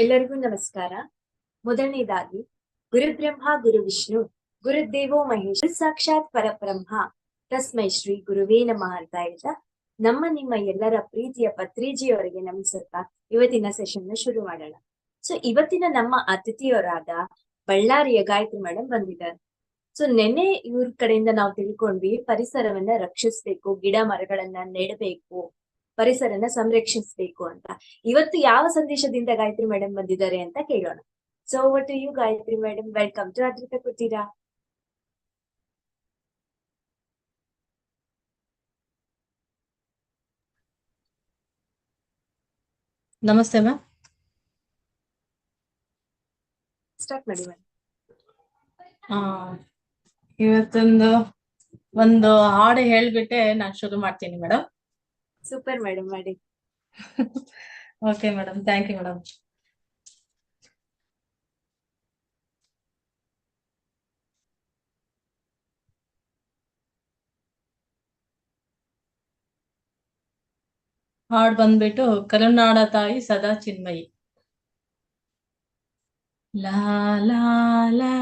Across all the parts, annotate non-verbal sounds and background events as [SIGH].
ಎಲ್ಲರಿಗೂ ನಮಸ್ಕಾರ. ಮೊದಲನೇದಾಗಿ, ಗುರುಬ್ರಹ್ಮ, ಗುರು ವಿಷ್ಣು, ಗುರುದೇವೋ ಮಹೇಶ್ ಸಾಕ್ಷಾತ್ ಪರಬ್ರಹ್ಮ, ತಸ್ಮೈ ಶ್ರೀ ಗುರುವೇ ನಮಃ ಅಂತ ಹೇಳ್ತಾ, ನಮ್ಮ ನಿಮ್ಮ ಎಲ್ಲರ ಪ್ರೀತಿಯ ಪತ್ರಿಜಿಯವರಿಗೆ ನಮಿಸುತ್ತಾ ಇವತ್ತಿನ ಸೆಷನ್ನ ಶುರು ಮಾಡೋಣ. ಸೊ ಇವತ್ತಿನ ನಮ್ಮ ಅತಿಥಿಯವರಾದ ಬಳ್ಳಾರಿಯ ಗಾಯತ್ರಿ ಮೇಡಮ್ ಬಂದಿದ್ದಾರೆ. ಸೊ ನೆನ್ನೆ ಇವ್ರ ಕಡೆಯಿಂದ ನಾವು ತಿಳ್ಕೊಂಡ್ವಿ, ಪರಿಸರವನ್ನ ರಕ್ಷಿಸ್ಬೇಕು, ಗಿಡ ಮರಗಳನ್ನ ನೆಡಬೇಕು ಪರಿಸರನ ಸಂರಕ್ಷಿಸಬೇಕು ಅಂತ. ಇವತ್ತು ಯಾವ ಸಂದೇಶದಿಂದ ಗಾಯತ್ರಿ ಮೇಡಮ್ ಬಂದಿದ್ದಾರೆ ಅಂತ ಕೇಳೋಣ. ಸೊ ಒಟ್ಟು you Gayatri madam welcome to ಅದೃತ ಕೂತೀರಾ ನಮಸ್ತೆ ಮ್ಯಾಮ್ ಸ್ಟಾರ್ಟ್ ಮಾಡಿ ಮೇಡಮ್ ಆ, ಇವತ್ತೊಂದು ಒಂದು ಹಾಡು ಹೇಳ್ಬಿಟ್ಟೆ ನಾನು ಶುರು ಮಾಡ್ತೀನಿ ಮೇಡಮ್ ಸೂಪರ್ ಮೇಡಮ್ ಮಾಡಿ okay madam thank you madam ಹಾಡು ಬಂದ್ಬಿಟ್ಟು, ಕರುನಾಡ ತಾಯಿ ಸದಾ ಚಿನ್ಮಯಿ. ಲಾ ಲಾ ಲಾ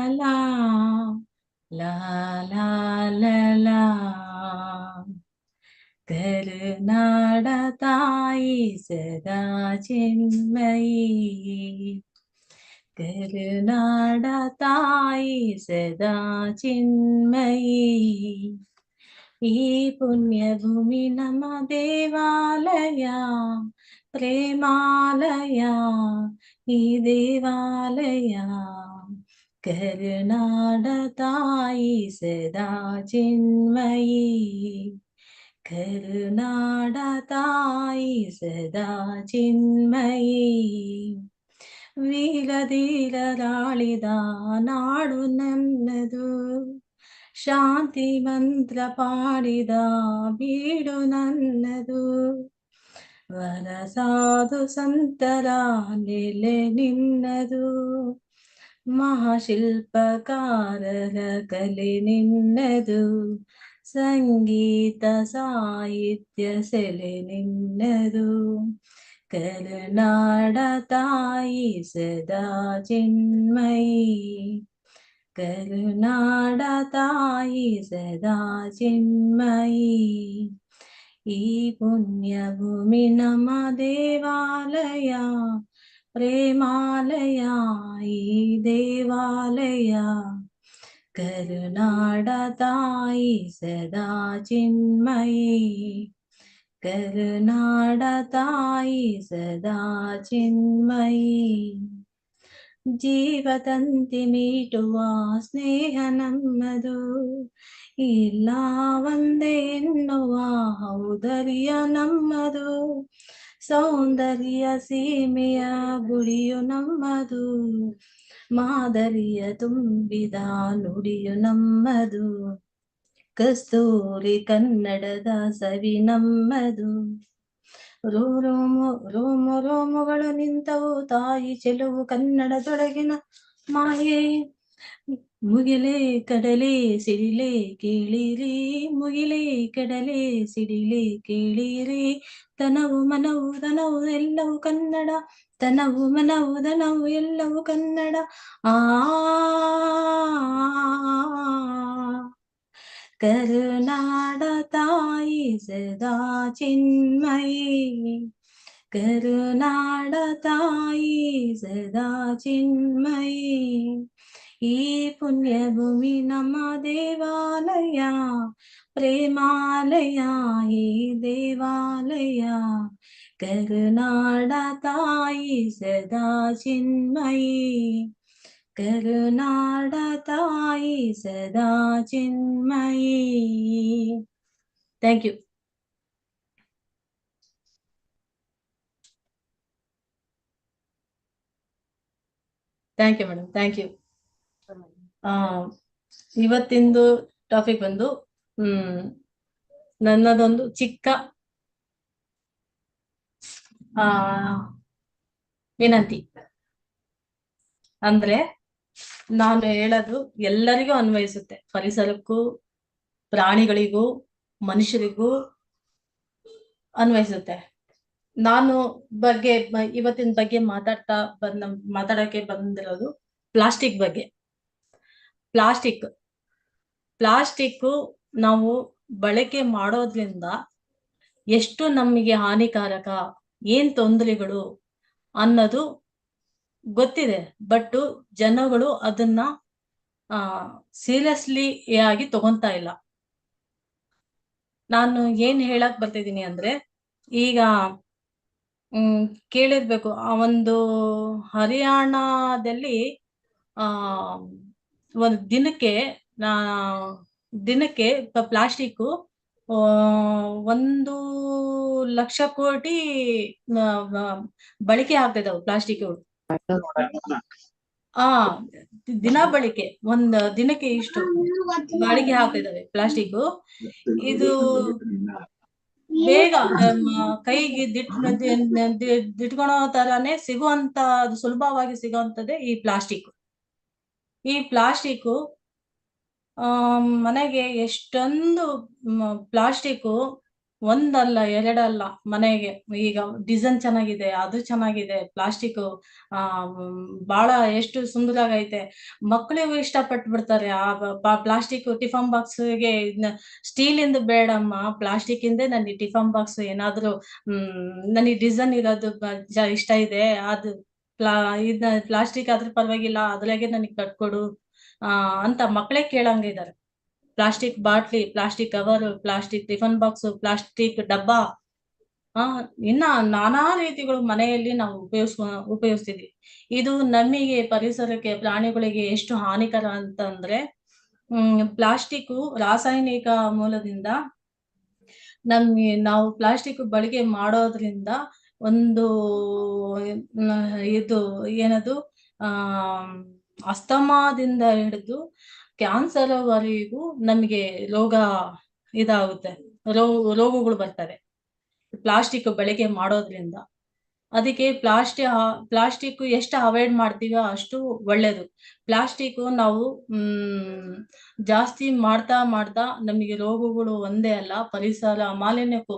ಲಾ ಲಾ ಲಾ ಲಾ. കരുനാടതായി സദാ ചിന്മയി കരുനാടതായി സദാ ചിന്മയി ఈ పుణ్యభూమి నమ దేవాలయ ప్రేమాలయ ఈ దేవాలయ. కరుణాడతాయి సదా చిన్మయీ. കരുണാടതായി സദാ ചിന്മയി വീലധീരാളിതാ നാടു നന്നതു ಶಾಂತಿ ಮಂತ್ರ ಪಾಡಿದ ಬೀಡು ನನ್ನದು ವರ ಸಾಧು ಸಂತರ ನೆಲೆ ನಿನ್ನದು ಮಹಾಶಿಲ್ಪಕಾರರ ಕಲೆ ನಿನ್ನದು ಸಂಗೀತ ಸಾಹಿತ್ಯ ಸೆಲೆ ನಿನ್ನದು ಕರುನಾಡ ತಾಯಿ ಸದಾ ಚಿನ್ಮಯಿ ಕರುನಾಡ ತಾಯಿ ಸದಾ ಚಿನ್ಮಯಿ ಈ ಪುಣ್ಯ ಭೂಮಿ ನಮ್ಮ ದೇವಾಲಯ ಪ್ರೇಮಾಲಯ ಈ ದೇವಾಲಯ കരുണാടതായി സദാ ചിന്മയി കരുണാടതായി സദാ ചിന്മയി ಜೀವದಂತಿ ಮೀಟುವ ಸ್ನೇಹ ನಮ್ಮದು ಇಲ್ಲ ಒಂದೇ ಎನ್ನುವ ಹೌದರ್ಯ ನಮ್ಮದು ಸೌಂದರ್ಯ ಸೀಮೆಯ ಗುಡಿಯು ನಮ್ಮದು ಮಾದರಿಯ ತುಂಬಿದ ನುಡಿಯು ನಮ್ಮದು. ಕಸ್ತೂರಿ ಕನ್ನಡದ ಸವಿ ನಮ್ಮದು. ರೋಮು ರೋಮು, ರೋಮುಗಳು ನಿಂತವು. ತಾಯಿ ಚೆಲುವು ಕನ್ನಡದೊಳಗಿನ ಮಾಯೆ. ಮುಗಿಲೆ ಕಡಲೆ ಸಿಡಿಲೆ ಕೇಳಿರಿ. ಮುಗಿಲೆ ಕಡಲೆ ಸಿಡಿಲೆ ಕೇಳಿರಿ. ತನವು ಮನವು ದನವು ಎಲ್ಲವೂ ಕನ್ನಡ ತನವು ಮನವು ದನವು ಎಲ್ಲವೂ ಕನ್ನಡ ಆ ಕರುನಾಡ ತಾಯಿ ಸದಾ ಚಿನ್ಮಯಿ ಕರುನಾಡ ತಾಯಿ ಸದಾ ಚಿನ್ಮಯಿ ఈ పుణ్యభూమి నమ దేవాలయ ప్రేమాలయ ఈ దేవాలయ కరుణాడ తాయి సదా చిన్మయి కరుణాడ తాయి సదా Chinmayi thank you thank you madam thank you ಆ, ಇವತ್ತಿಂದು ಟಾಪಿಕ್ ಬಂದು, ಹ್ಮ್, ನನ್ನದೊಂದು ಚಿಕ್ಕ, ಆ, ವಿನಂತಿ. ಅಂದ್ರೆ, ನಾನು ಹೇಳೋದು ಎಲ್ಲರಿಗೂ ಅನ್ವಯಿಸುತ್ತೆ. ಪರಿಸರಕ್ಕೂ, ಪ್ರಾಣಿಗಳಿಗೂ, ಮನುಷ್ಯರಿಗೂ ಅನ್ವಯಿಸುತ್ತೆ. ನಾನು ಬಗ್ಗೆ ಇವತ್ತಿನ ಬಗ್ಗೆ ಮಾತಾಡ್ತಾ ಬಂದ ಮಾತಾಡಕ್ಕೆ ಬಂದಿರೋದು ಪ್ಲಾಸ್ಟಿಕ್ ಬಗ್ಗೆ. ಪ್ಲಾಸ್ಟಿಕ್. ಪ್ಲಾಸ್ಟಿಕ್ ನಾವು ಬಳಕೆ ಮಾಡೋದ್ರಿಂದ ಎಷ್ಟು ನಮಗೆ ಹಾನಿಕಾರಕ, ಏನ್ ತೊಂದರೆಗಳು ಅನ್ನೋದು ಗೊತ್ತಿದೆ. ಬಟ್ ಜನಗಳು ಅದನ್ನ ಸೀರಿಯಸ್ಲಿ ಆಗಿ ತಗೊಂತಾ ಇಲ್ಲ. ನಾನು ಏನ್ ಹೇಳಕ್ ಬರ್ತಿದ್ದೀನಿ ಅಂದ್ರೆ, ಈಗ, ಹ್ಮ್, ಕೇಳಿರ್ಬೇಕು. ಆ ಒಂದು ಹರಿಯಾಣದಲ್ಲಿ, ಆ ಒಂದು ದಿನಕ್ಕೆ ದಿನಕ್ಕೆ ಪ್ಲಾಸ್ಟಿಕ್ ಒಂದು ಲಕ್ಷ ಕೋಟಿ ಬಳಕೆ ಆಗ್ತಾ ಪ್ಲಾಸ್ಟಿಕ್ ಆ, ದಿನ ಬಳಕೆ, ಒಂದ್ ದಿನಕ್ಕೆ ಇಷ್ಟು ಬಾಳಿಕೆ ಹಾಕ್ತಿದಾವೆ ಪ್ಲಾಸ್ಟಿಕ್ ಇದು ಬೇಗ ಕೈಗೆ ದಿಟ್ ದಿಟ್ಕೊಳೋ ತರಾನೇ ಸಿಗುವಂತ ಸುಲಭವಾಗಿ ಸಿಗುವಂತದ್ದೇ ಈ ಪ್ಲಾಸ್ಟಿಕ್ ಈ ಪ್ಲಾಸ್ಟಿಕ್ ಮನೆಗೆ ಎಷ್ಟೊಂದು ಪ್ಲಾಸ್ಟಿಕ್ ಒಂದಲ್ಲ, ಎರಡಲ್ಲ ಮನೆಗೆ. ಈಗ ಡಿಸೈನ್ ಚೆನ್ನಾಗಿದೆ, ಅದು ಚೆನ್ನಾಗಿದೆ ಪ್ಲಾಸ್ಟಿಕ್ ಆ ಬಹಳ ಎಷ್ಟು ಸುಂದರಾಗೈತೆ ಮಕ್ಕಳಿಗೂ ಇಷ್ಟಪಟ್ಟು ಬಿಡ್ತಾರೆ. ಆ ಪ್ಲಾಸ್ಟಿಕ್ ಟಿಫನ್ ಬಾಕ್ಸ್ಗೆ ಸ್ಟೀಲ್ ಇಂದ ಬೇಡಮ್ಮ ಪ್ಲಾಸ್ಟಿಕ್ ಇಂದ ನನಗೆ ಟಿಫನ್ ಬಾಕ್ಸ್ ಏನಾದ್ರು ನನಗೆ ಡಿಸೈನ್ ಇರೋದು ಇಷ್ಟ ಇದೆ, ಅದು ಪ್ಲಾ ಇದ್ ಪ್ಲಾಸ್ಟಿಕ್ ಆದ್ರೆ ಪರವಾಗಿಲ್ಲ ಅದ್ರಾಗೆ ನನಗೆ ಕಟ್ಕೊಡು, ಆ, ಅಂತ ಮಕ್ಕಳೇ ಇದಾರೆ. Plastic bottle, plastic cover, plastic tiffin box, plastic ಡಬ್ಬ, ಆ, ಇನ್ನ ನಾನಾ ರೀತಿಗಳು ಮನೆಯಲ್ಲಿ ನಾವು ಉಪಯೋಗಿಸ್ ಉಪಯೋಗಿಸ್ತಿದ್ವಿ. ಇದು ನಮಗೆ, ಪರಿಸರಕ್ಕೆ, ಪ್ರಾಣಿಗಳಿಗೆ ಎಷ್ಟು ಹಾನಿಕರ ಅಂತಂದ್ರೆ, ಹ್ಮ್ ಪ್ಲಾಸ್ಟಿಕ್ ರಾಸಾಯನಿಕ ಮೂಲದಿಂದ ನಮ್ಗೆ ನಾವು ಪ್ಲಾಸ್ಟಿಕ್ ಬಳಕೆ ಮಾಡೋದ್ರಿಂದ ಒಂದು ಇದು, ಏನದು, ಆ, ಅಸ್ತಮಾದಿಂದ ಹಿಡಿದು ಕ್ಯಾನ್ಸರ್ ವರೆಗೂ ನಮಗೆ ರೋಗ ಇದಾಗುತ್ತೆ. ರೋಗಗಳು ಬರ್ತವೆ. ಪ್ಲಾಸ್ಟಿಕ್ ಬಳಕೆ ಮಾಡೋದ್ರಿಂದ. ಅದಕ್ಕೆ ಪ್ಲಾಸ್ಟಿಕ್ ಪ್ಲಾಸ್ಟಿಕ್ ಎಷ್ಟು ಅವಾಯ್ಡ್ ಮಾಡ್ತೀವೋ ಅಷ್ಟು ಒಳ್ಳೇದು. ಪ್ಲಾಸ್ಟಿಕ್ ನಾವು ಜಾಸ್ತಿ ಮಾಡ್ತಾ ಮಾಡ್ತಾ ನಮಗೆ ರೋಗಗಳು ಒಂದೇ ಅಲ್ಲ, ಪರಿಸರ ಮಾಲಿನ್ಯಕ್ಕೂ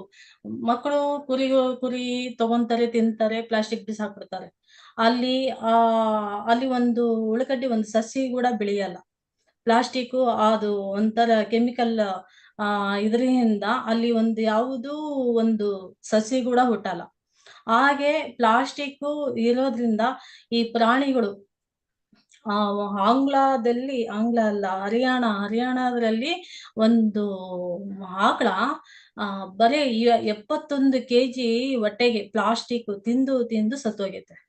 ಮಕ್ಕಳು ಕುರಿ ಕುರಿ ತಗೊಂತಾರೆ, ತಿಂತಾರೆ ಪ್ಲಾಸ್ಟಿಕ್ ಬಿಸಾಕ್ಬಿಡ್ತಾರೆ. ಅಲ್ಲಿ, ಆ, ಅಲ್ಲಿ ಒಂದು ಉಳ್ಳಗಡ್ಡಿ ಒಂದು ಸಸಿ ಕೂಡ ಬೆಳೆಯಲ್ಲ. ಪ್ಲಾಸ್ಟಿಕ್ ಅದು ಒಂಥರ ಕೆಮಿಕಲ್ ಆ, ಇದರಿಂದ ಅಲ್ಲಿ ಒಂದು ಯಾವುದೂ ಒಂದು ಸಸಿ ಕೂಡ ಹುಟ್ಟಲ್ಲ. ಹಾಗೆ ಪ್ಲಾಸ್ಟಿಕ್ ಇರೋದ್ರಿಂದ ಈ ಪ್ರಾಣಿಗಳು, ಆ, ಆಂಗ್ಲದಲ್ಲಿ, ಆಂಗ್ಲ ಅಲ್ಲ, ಹರಿಯಾಣ, ಹರಿಯಾಣದಲ್ಲಿ ಒಂದು ಆಕಳ ಬರೀ ಎಪ್ಪತ್ತೊಂದು ಕೆ ಕೆಜಿ ಹೊಟ್ಟೆಗೆ ಪ್ಲಾಸ್ಟಿಕ್ ತಿಂದು ತಿಂದು ಸತ್ತೋಗೈತೆ.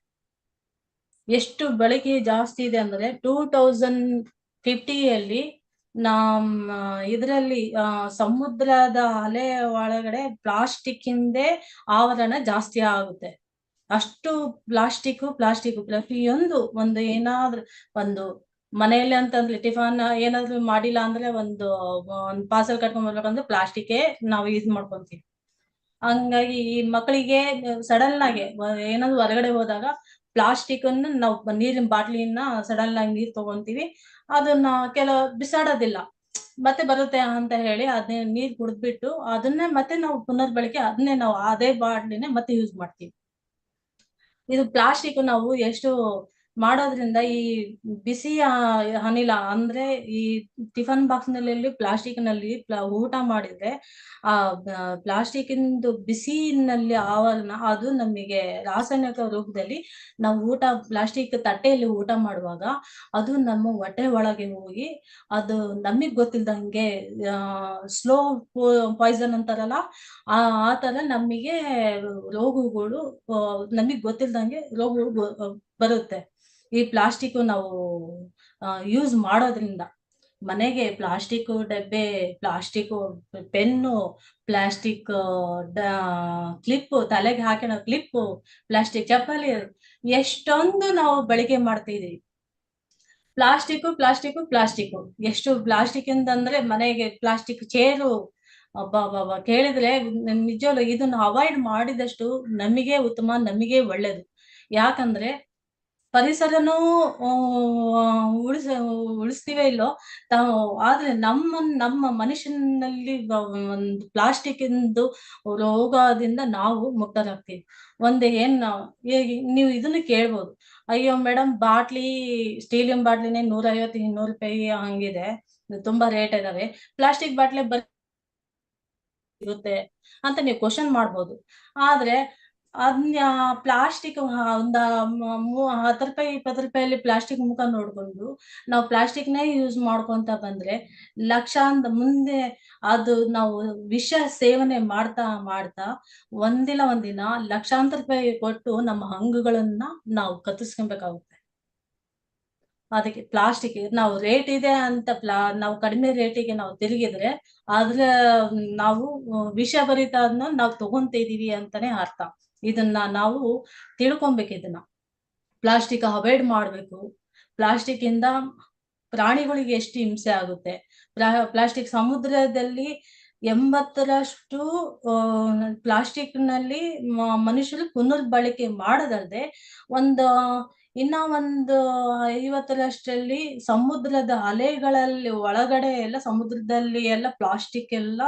ಎಷ್ಟು ಬಳಕೆ ಜಾಸ್ತಿ ಇದೆ ಅಂದ್ರೆ ಟೂ ತೌಸಂಡ್ ಫಿಫ್ಟಿಯಲ್ಲಿ ನಮ್ಮ ಇದರಲ್ಲಿ ಸಮುದ್ರದ ಅಲೆ ಒಳಗಡೆ ಪ್ಲಾಸ್ಟಿಕ್ ಇಂದೇ ಆವರಣ ಜಾಸ್ತಿ ಆಗುತ್ತೆ. ಅಷ್ಟು ಪ್ಲಾಸ್ಟಿಕ್ ಪ್ಲಾಸ್ಟಿಕ್ ಪ್ರತಿಯೊಂದು ಒಂದು ಏನಾದ್ರೂ, ಒಂದು ಮನೆಯಲ್ಲಿ ಅಂತಂದ್ರೆ ಟಿಫನ್ ಏನಾದ್ರು ಮಾಡಿಲ್ಲ ಅಂದ್ರೆ ಒಂದು ಒಂದು ಪಾರ್ಸಲ್ ಕಟ್ಕೊಂಡ್ ಬರ್ಬೇಕಂದ್ರೆ ಪ್ಲಾಸ್ಟಿಕ್ ನಾವು ಯೂಸ್ ಮಾಡ್ಕೊಂತೀವಿ. ಹಂಗಾಗಿ ಈ ಮಕ್ಕಳಿಗೆ ಸಡನ್ ಆಗಿ, ಏನಾದ್ರು ಹೊರಗಡೆ ಹೋದಾಗ ಪ್ಲಾಸ್ಟಿಕ್ ಅನ್ನ ನಾವು ನೀರಿನ ಬಾಟ್ಲಿಯನ್ನ ಸಡನ್ ಆಗಿ ನೀರ್ ತಗೊಂತೀವಿ. ಅದನ್ನ ಕೆಲವು ಬಿಸಾಡೋದಿಲ್ಲ. ಮತ್ತೆ ಬರುತ್ತೆ ಅಂತ ಹೇಳಿ ಅದನ್ನೇ ನೀರ್ ಕುಡಿದ್ಬಿಟ್ಟು ಅದನ್ನೇ ಮತ್ತೆ ನಾವು ಪುನರ್ ಬಳಕೆ ಅದನ್ನೇ ನಾವು ಅದೇ ಬಾಟ್ಲಿನೇ ಮತ್ತೆ ಯೂಸ್ ಮಾಡ್ತೀವಿ. ಇದು ಪ್ಲಾಸ್ಟಿಕ್ ನಾವು ಎಷ್ಟು ಮಾಡೋದ್ರಿಂದ ಈ ಬಿಸಿ ಅನಿಲ ಅಂದ್ರೆ ಈ ಟಿಫನ್ ಬಾಕ್ಸ್ನಲ್ಲಿ ಪ್ಲಾಸ್ಟಿಕ್ನಲ್ಲಿ ಊಟ ಮಾಡಿದ್ರೆ ಆ ಪ್ಲಾಸ್ಟಿಕ್ ಇಂದು ಬಿಸಿನಲ್ಲಿ ಆವರಣ, ಅದು ನಮಗೆ ರಾಸಾಯನಿಕ ರೂಪದಲ್ಲಿ ನಾವು ಊಟ ಪ್ಲಾಸ್ಟಿಕ್ ತಟ್ಟೆಯಲ್ಲಿ ಊಟ ಮಾಡುವಾಗ ಅದು ನಮ್ಮ ಹೊಟ್ಟೆ ಒಳಗೆ ಹೋಗಿ ಅದು ನಮಗ್ ಗೊತ್ತಿಲ್ದಂಗೆ ಸ್ಲೋ ಪಾಯ್ಸನ್ ಅಂತಾರಲ್ಲ, ಆ ಆ ತರ ನಮಗೆ ರೋಗಗಳು ನಮಗ್ ಗೊತ್ತಿಲ್ದಂಗೆ ರೋಗಗಳು ಬರುತ್ತೆ. ಈ ಪ್ಲಾಸ್ಟಿಕ್ ನಾವು ಯೂಸ್ ಮಾಡೋದ್ರಿಂದ ಮನೆಗೆ ಪ್ಲಾಸ್ಟಿಕ್ ಡಬ್ಬೆ, ಪ್ಲಾಸ್ಟಿಕ್ ಪೆನ್ನು, ಪ್ಲಾಸ್ಟಿಕ್ ಕ್ಲಿಪ್, ತಲೆಗೆ ಹಾಕಿರೋ ಕ್ಲಿಪ್, ಪ್ಲಾಸ್ಟಿಕ್ ಚಪ್ಪಲಿ ಎಷ್ಟೊಂದು ನಾವು ಬಳಕೆ ಮಾಡ್ತಿದೀವಿ. ಪ್ಲಾಸ್ಟಿಕ್ ಪ್ಲಾಸ್ಟಿಕ್ ಪ್ಲಾಸ್ಟಿಕ್ ಎಷ್ಟು ಪ್ಲಾಸ್ಟಿಕ್ ಅಂದ್ರೆ ಮನೆಗೆ ಪ್ಲಾಸ್ಟಿಕ್ ಚೇರು ಅಬ್ಬಾ ಕೇಳಿದ್ರೆ ನಿಜವಲ್ಲ ಇದನ್ನ ಅವಾಯ್ಡ್ ಮಾಡಿದಷ್ಟು ನಮಗೆ ಉತ್ತಮ, ನಮಗೆ ಒಳ್ಳೇದು. ಯಾಕಂದ್ರೆ ಪರಿಸರನೂ ಉಳಿಸ, ಉಳಿಸ್ತೀವೇ ಇಲ್ಲೋ ತಾವು, ಆದ್ರೆ ನಮ್ಮ ನಮ್ಮ ಮನುಷ್ಯನಲ್ಲಿ ಒಂದು ಪ್ಲಾಸ್ಟಿಕ್ ಇಂದು ರೋಗದಿಂದ ನಾವು ಮುಕ್ತರಾಗ್ತೀವಿ. ಒಂದು ಏನ್ ನಾವು ಇದನ್ನ ಕೇಳ್ಬೋದು. ಅಯ್ಯೋ, ಮೇಡಮ್, ಬಾಟ್ಲಿ ಸ್ಟೀಲಿನ ಬಾಟ್ಲಿನೇ ನೂರ ಐವತ್ತು ಇನ್ನೂರು ರೂಪಾಯಿ ಹಂಗಿದೆ. ತುಂಬಾ ರೇಟ್ ಇದಾವೆ. ಪ್ಲಾಸ್ಟಿಕ್ ಬಾಟ್ಲಿ ಬರ್ ಇರುತ್ತೆ ಅಂತ ನೀವು ಕ್ವಶನ್ ಮಾಡ್ಬೋದು. ಆದ್ರೆ ಅದ್ನ ಪ್ಲಾಸ್ಟಿಕ್ ಒಂದ ಹತ್ತು ರೂಪಾಯಿ, ಇಪ್ಪತ್ತು ರೂಪಾಯಲ್ಲಿ ಪ್ಲಾಸ್ಟಿಕ್ ಮುಖ ನೋಡ್ಕೊಂಡು ನಾವು ಪ್ಲಾಸ್ಟಿಕ್ನೇ ಯೂಸ್ ಮಾಡ್ಕೊಂತ ಬಂದ್ರೆ ಲಕ್ಷಾಂತ ಮುಂದೆ ಅದು ನಾವು ವಿಷ ಸೇವನೆ ಮಾಡ್ತಾ ಮಾಡ್ತಾ ಒಂದಿನ ಒಂದಿನ ಲಕ್ಷಾಂತರ ರೂಪಾಯಿ ಕೊಟ್ಟು ನಮ್ಮ ಹಂಗುಗಳನ್ನ ನಾವು ಕತ್ತಿಸ್ಕೊಬೇಕಾಗುತ್ತೆ ಅದಕ್ಕೆ ಪ್ಲಾಸ್ಟಿಕ್ ನಾವು ರೇಟ್ ಇದೆ ಅಂತ ಪ್ಲಾ, ನಾವು ಕಡಿಮೆ ರೇಟಿಗೆ ನಾವು ತಿರುಗಿದ್ರೆ ಅದ್ರ, ನಾವು ವಿಷಭರಿತ ಅದನ್ನ ನಾವು ತಗೊಂತಿದೀವಿ ಅಂತಾನೆ ಅರ್ಥ. ಇದನ್ನ ನಾವು ತಿಳ್ಕೊಬೇಕು ಇದನ್ನ ಪ್ಲಾಸ್ಟಿಕ್ ಅವಾಯ್ಡ್ ಮಾಡ್ಬೇಕು. ಪ್ಲಾಸ್ಟಿಕ್ ಇಂದ ಪ್ರಾಣಿಗಳಿಗೆ ಎಷ್ಟು ಹಿಂಸೆ ಆಗುತ್ತೆ. ಪ್ಲಾಸ್ಟಿಕ್ ಸಮುದ್ರದಲ್ಲಿ ಎಂಬತ್ತರಷ್ಟು ಪ್ಲಾಸ್ಟಿಕ್ನಲ್ಲಿ ಮನುಷ್ಯರು ಪುನರ್ಬಳಕೆ ಮಾಡದಲ್ಲದೆ ಒಂದು, ಇನ್ನ ಒಂದು ಐವತ್ತರಷ್ಟರಲ್ಲಿ ಸಮುದ್ರದ ಅಲೆಗಳಲ್ಲಿ, ಒಳಗಡೆ ಎಲ್ಲ ಸಮುದ್ರದಲ್ಲಿ ಎಲ್ಲ ಪ್ಲಾಸ್ಟಿಕ್ ಎಲ್ಲ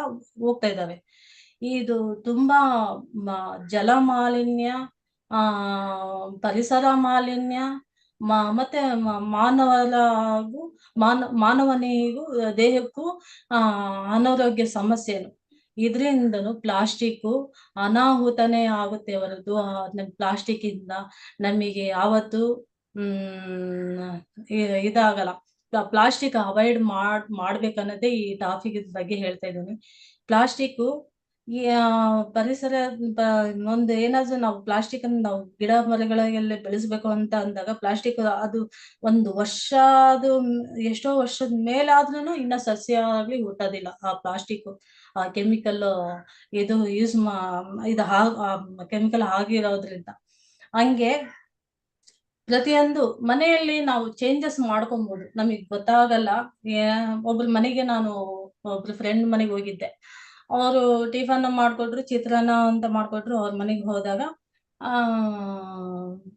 ಹೋಗ್ತಾ ಇದಾವೆ. ಇದು ತುಂಬಾ ಜಲ ಮಾಲಿನ್ಯ ಆ, ಪರಿಸರ ಮಾಲಿನ್ಯ ಮತ್ತೆ ಮಾನವಲಾಗೂ ಹಾಗೂ ಮಾನ, ಮಾನವನಿಗೂ, ದೇಹಕ್ಕೂ, ಆ, ಅನಾರೋಗ್ಯ ಸಮಸ್ಯೆನು. ಇದರಿಂದನು ಪ್ಲಾಸ್ಟಿಕ್ ಅನಾಹುತನೇ ಆಗುತ್ತೆ ಹೊರತು ಪ್ಲಾಸ್ಟಿಕ್ ಇಂದ ನಮಗೆ ಯಾವತ್ತು, ಹ್ಮ್ ಇದಾಗಲ್ಲ. ಪ್ಲಾಸ್ಟಿಕ್ ಅವಾಯ್ಡ್ ಮಾಡ್, ಮಾಡ್ಬೇಕನ್ನೋದೇ ಈ ಟಾಪಿಕ್ ಬಗ್ಗೆ ಹೇಳ್ತಾ ಇದ್ದೀನಿ. ಪ್ಲಾಸ್ಟಿಕ್ ಪರಿಸರ ಪ- ಒಂದು ಏನಾದ್ರು ನಾವು ಪ್ಲಾಸ್ಟಿಕ್ ಅನ್ನು ನಾವು ಗಿಡ ಮರಗಳಲ್ಲೇ ಬೆಳೆಸ್ಬೇಕು ಅಂತ ಅಂದಾಗ ಪ್ಲಾಸ್ಟಿಕ್ ಅದು ಒಂದು ವರ್ಷ ಅದು ಎಷ್ಟೋ ವರ್ಷದ ಮೇಲಾದ್ರೂ ಇನ್ನ ಸಸ್ಯ ಆಗ್ಲಿ ಹುಟ್ಟೋದಿಲ್ಲ. ಆ ಪ್ಲಾಸ್ಟಿಕ್ ಆ ಕೆಮಿಕಲ್ ಇದು ಯೂಸ್ ಮಾ, ಇದು ಕೆಮಿಕಲ್ ಆಗಿರೋದ್ರಿಂದ. ಹಂಗೆ ಪ್ರತಿಯೊಂದು ಮನೆಯಲ್ಲಿ ನಾವು ಚೇಂಜಸ್ ಮಾಡ್ಕೊಬಹುದು ನಮಗ್ ಗೊತ್ತಾಗಲ್ಲ ಒಬ್ರ ಮನೆಗೆ ನಾನು, ಒಬ್ರು ಫ್ರೆಂಡ್ ಮನೆಗೆ ಹೋಗಿದ್ದೆ. ಅವರು ಟಿಫನ್ ಮಾಡ್ಕೊಟ್ರು, ಚಿತ್ರಾನ್ನ ಅಂತ ಮಾಡ್ಕೊಟ್ರು, ಅವ್ರ ಮನೆಗೆ ಹೋದಾಗ, ಆ,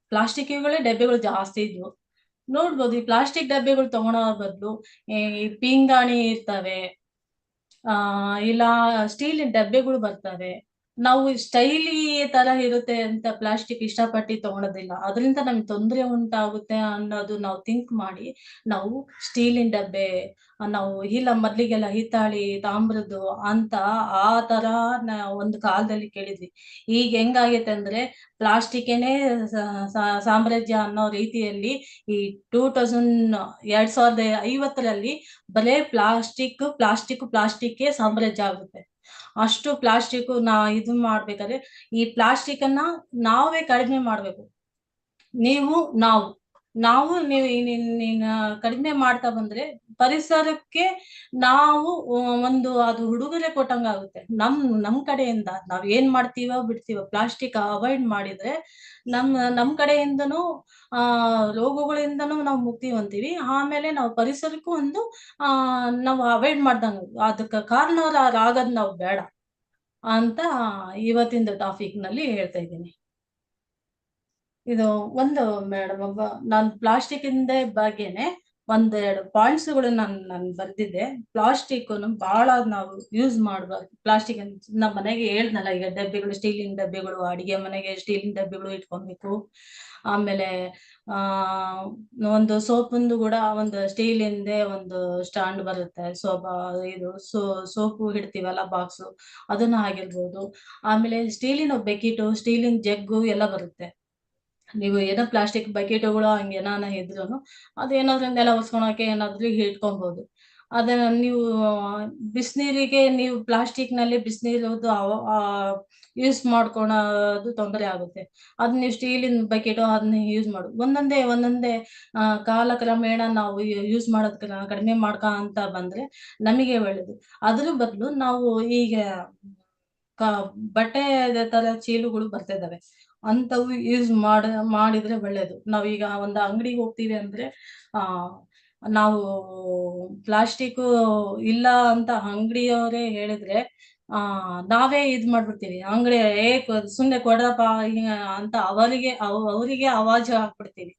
ಪ್ಲಾಸ್ಟಿಕ್ಗಳೇ ಡಬ್ಬೆಗಳು ಜಾಸ್ತಿ ಇದ್ವು. ನೋಡ್ಬೋದು, ಈ ಪ್ಲಾಸ್ಟಿಕ್ ಡಬ್ಬೆಗಳು ತಗೊಳೋ ಬದಲು, ಈ ಪಿಂಗಾಣಿ ಇರ್ತವೆ, ಆ, ಇಲ್ಲ, ಸ್ಟೀಲಿನ ಡಬ್ಬೆಗಳು ಬರ್ತವೆ. ನಾವು ಸ್ಟೈಲಿ ತರ ಇರುತ್ತೆ ಅಂತ ಪ್ಲಾಸ್ಟಿಕ್ ಇಷ್ಟಪಟ್ಟು ತಗೊಳೋದಿಲ್ಲ. ಅದರಿಂದ ನಮ್ಗೆ ತೊಂದರೆ ಉಂಟಾಗುತ್ತೆ ಅನ್ನೋದು ನಾವು ಥಿಂಕ್ ಮಾಡಿ, ನಾವು ಸ್ಟೀಲಿನ ಡಬ್ಬೆ, ನಾವು ಇಲ್ಲ ಮೊದ್ಲಿಗೆಲ್ಲ ಹಿತ್ತಾಳಿ, ತಾಮ್ರದ್ದು ಅಂತ ಆ ತರ ಒಂದು ಕಾಲದಲ್ಲಿ ಕೇಳಿದ್ವಿ. ಈಗ ಹೆಂಗಾಗೈತೆ ಅಂದ್ರೆ ಪ್ಲಾಸ್ಟಿಕ್ನೇ ಸಾಮ್ರಾಜ್ಯ ಅನ್ನೋ ರೀತಿಯಲ್ಲಿ ಈ ಟೂ ತೌಸಂಡ್ ಎರಡ್ ಸಾವಿರದ ಐವತ್ತರಲ್ಲಿ ಬರೇ ಪ್ಲಾಸ್ಟಿಕ್ ಪ್ಲಾಸ್ಟಿಕ್ ಪ್ಲಾಸ್ಟಿಕ್ ಸಾಮ್ರಾಜ್ಯ ಆಗುತ್ತೆ. ಅಷ್ಟು ಪ್ಲಾಸ್ಟಿಕ್ ನಾ ಇದು ಮಾಡ್ಬೇಕಾದ್ರೆ ಈ ಪ್ಲಾಸ್ಟಿಕ್ ಅನ್ನ ನಾವೇ ಕಡಿಮೆ ಮಾಡ್ಬೇಕು. ನೀವು, ನಾವು. ನಾವು, ನೀವು ಕಡಿಮೆ ಮಾಡ್ತಾ ಬಂದ್ರೆ ಪರಿಸರಕ್ಕೆ ನಾವು ಒಂದು ಅದು ಹುಡುಗರೆ ಕೊಟ್ಟಂಗಾಗುತ್ತೆ. ನಮ್ ನಮ್ ಕಡೆಯಿಂದ ನಾವ್ ಏನ್ ಮಾಡ್ತೀವೋ ಬಿಡ್ತೀವೋ ಪ್ಲಾಸ್ಟಿಕ್ ಅವಾಯ್ಡ್ ಮಾಡಿದ್ರೆ ನಮ್ ನಮ್ ಕಡೆಯಿಂದನು, ಆ, ರೋಗಗಳಿಂದನೂ ನಾವು ಮುಕ್ತಿ ಹೊಂತೀವಿ ಆಮೇಲೆ ನಾವು ಪರಿಸರಕ್ಕೂ ಒಂದು, ಆ, ನಾವು ಅವಾಯ್ಡ್ ಮಾಡ್ದಂಗ, ಅದಕ್ಕೆ ಆಗದ್ ನಾವು ಬೇಡ ಅಂತ ಇವತ್ತಿನ ಟಾಪಿಕ್ನಲ್ಲಿ ಹೇಳ್ತಾ ಇದ್ದೀನಿ. ಇದು ಒಂದು ಮೇಡಮ್ ನಾನು ಪ್ಲಾಸ್ಟಿಕ್ ಇಂದ ಬಗ್ಗೆನೆ ಒಂದೆರಡು ಪಾಯಿಂಟ್ಸ್ಗಳು ನಾನು ನಾನು ಬರ್ದಿದ್ದೆ ಪ್ಲಾಸ್ಟಿಕ್ ಬಹಳ ನಾವು ಯೂಸ್ ಮಾಡಬಾರ್ದು ಪ್ಲಾಸ್ಟಿಕ್ ನಮ್ಮ ಮನೆಗೆ ಹೇಳ್ದಲ್ಲ ಈಗ ಡಬ್ಬಿಗಳು, ಸ್ಟೀಲಿನ ಡಬ್ಬಿಗಳು, ಅಡಿಗೆ ಮನೆಗೆ ಸ್ಟೀಲಿನ ಡಬ್ಬಿಗಳು ಇಟ್ಕೊಬೇಕು. ಆಮೇಲೆ, ಆ, ಒಂದು ಸೋಪಂದು ಕೂಡ ಒಂದು ಸ್ಟೀಲಿಂದೇ ಒಂದು ಸ್ಟ್ಯಾಂಡ್ ಬರುತ್ತೆ. ಸೋಪ, ಇದು ಸೋ, ಸೋಪು ಇಡ್ತೀವಲ್ಲ ಬಾಕ್ಸು, ಅದನ್ನ ಆಗಿರ್ಬೋದು ಆಮೇಲೆ ಸ್ಟೀಲಿನ ಬೆಕಿಟು ಸ್ಟೀಲಿನ ಜಗ್ಗು ಎಲ್ಲ ಬರುತ್ತೆ. ನೀವು ಏನೋ ಪ್ಲಾಸ್ಟಿಕ್ ಬಕೆಟ್ಗಳು ಹಂಗೆ ಏನಾನ ಇದ್ರು ಅದೇನಾದ್ರೂ ನೆಲ ಒಸ್ಕೊಳಕ್ಕೆ ಏನಾದ್ರೂ ಇಟ್ಕೊಬಹುದು ಅದನ್ನ ನೀವು, ಬಿಸಿನೀರಿಗೆ ನೀವು ಪ್ಲಾಸ್ಟಿಕ್ನಲ್ಲಿ ಬಿಸಿನೀರು ಯೂಸ್ ಮಾಡ್ಕೊಳೋದು ತೊಂದರೆ ಆಗುತ್ತೆ. ಅದನ್ನ ನೀವು ಸ್ಟೀಲಿನ ಬಕೆಟ್ ಅದನ್ನ ಯೂಸ್ ಮಾಡು. ಒಂದೊಂದೇ ಒಂದೊಂದೇ ಕಾಲಕ್ರಮೇಣ ನಾವು ಯೂಸ್ ಮಾಡೋದ್ ಕಡಿಮೆ ಮಾಡ್ಕೊಂತ ಬಂದ್ರೆ ನಮಗೆ ಒಳ್ಳೇದು. ಅದ್ರ ಬದಲು ನಾವು ಈಗ ಕ- ಬಟ್ಟೆ ತರ ಚೀಲಗಳು ಬರ್ತಾ ಇದಾವೆ ಅಂತವು ಯೂಸ್ ಮಾಡ, ಮಾಡಿದ್ರೆ ಒಳ್ಳೇದು. ನಾವೀಗ ಒಂದು ಅಂಗಡಿಗೆ ಹೋಗ್ತೀವಿ ಅಂದ್ರೆ, ಆ, ನಾವು ಪ್ಲಾಸ್ಟಿಕ್ ಇಲ್ಲ ಅಂತ ಅಂಗಡಿಯವರೇ ಹೇಳಿದ್ರೆ, ಆ, ನಾವೇ ಇದ್ ಮಾಡ್ಬಿಡ್ತೀವಿ. ಅಂಗಡಿ ಏ ಸುಮ್ನೆ ಕೊಡ್ರಪ್ಪ ಅಂತ ಅವರಿಗೆ, ಅವ್- ಅವರಿಗೆ ಅವಾಜ್ ಹಾಕ್ಬಿಡ್ತೀವಿ.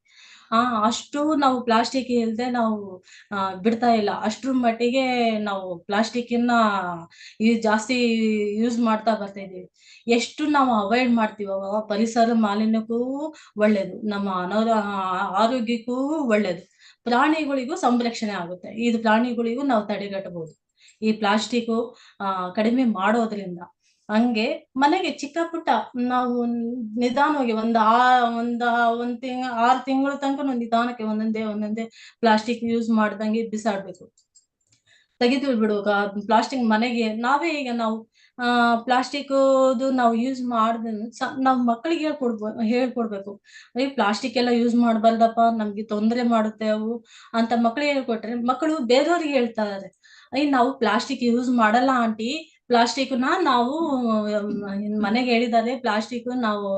ಆ ಅಷ್ಟು ನಾವು ಪ್ಲಾಸ್ಟಿಕ್ ಇಲ್ದೆ ನಾವು ಆ, ಬಿಡ್ತಾ ಇಲ್ಲ. ಅಷ್ಟ್ರ ಮಟ್ಟಿಗೆ ನಾವು ಪ್ಲಾಸ್ಟಿಕ್ ಇನ್ನ ಜಾಸ್ತಿ ಯೂಸ್ ಮಾಡ್ತಾ ಬರ್ತಾ ಇದೀವಿ ಎಷ್ಟು ನಾವು ಅವಾಯ್ಡ್ ಮಾಡ್ತೀವೋ ಪರಿಸರ ಮಾಲಿನ್ಯಕ್ಕೂ ಒಳ್ಳೇದು. ನಮ್ಮ ಅನಾರೋ ಆರೋಗ್ಯಕ್ಕೂ ಒಳ್ಳೇದು. ಪ್ರಾಣಿಗಳಿಗೂ ಸಂರಕ್ಷಣೆ ಆಗುತ್ತೆ. ಇದು ಪ್ರಾಣಿಗಳಿಗೂ ನಾವು ತಡೆಗಟ್ಟಬಹುದು ಈ ಪ್ಲಾಸ್ಟಿಕ್ ಕಡಿಮೆ ಮಾಡೋದ್ರಿಂದ ಹಂಗೆ ಮನೆಗೆ ಚಿಕ್ಕ ಪುಟ್ಟ ನಾವು ನಿಧಾನವಾಗಿ ಒಂದ್ ಆ, ಒಂದ್ ಒಂದ್ ತಿಂಗ್, ಆರ್ ತಿಂಗಳ ತನಕ ನಿಧಾನಕ್ಕೆ ಒಂದೊಂದೇ ಒಂದೊಂದೇ ಪ್ಲಾಸ್ಟಿಕ್ ಯೂಸ್ ಮಾಡ್ದಂಗೆ ಬಿಸಾಡ್ಬೇಕು. ತೆಗೆದು ಬಿಡುವಾಗ ಪ್ಲಾಸ್ಟಿಕ್ ಮನೆಗೆ ನಾವೇ ಈಗ ನಾವು, ಆ ಪ್ಲಾಸ್ಟಿಕ್ ನಾವು ಯೂಸ್ ಮಾಡ್ದ ನಾವು ಮಕ್ಕಳಿಗೆ ಹೇಳ್ಕೊಡ್ಬೋ, ಹೇಳ್ಕೊಡ್ಬೇಕು. ಈ ಪ್ಲಾಸ್ಟಿಕ್ ಎಲ್ಲ ಯೂಸ್ ಮಾಡ್ಬಾರ್ದಪ್ಪ, ನಮ್ಗೆ ತೊಂದರೆ ಮಾಡುತ್ತೆ ಅವು ಅಂತ ಮಕ್ಕಳಿಗೆ ಹೇಳ್ಕೊಟ್ರೆ ಮಕ್ಕಳು ಬೇರೆಯವ್ರಿಗೆ ಹೇಳ್ತಾರೆ. ಐ ನಾವು ಪ್ಲಾಸ್ಟಿಕ್ ಯೂಸ್ ಮಾಡಲ್ಲ ಆಂಟಿ ಪ್ಲಾಸ್ಟಿಕ್ನ ನಾವು ಮನೆಗೆ ಹೇಳಿದಾರೆ ಪ್ಲಾಸ್ಟಿಕ್ ನಾವು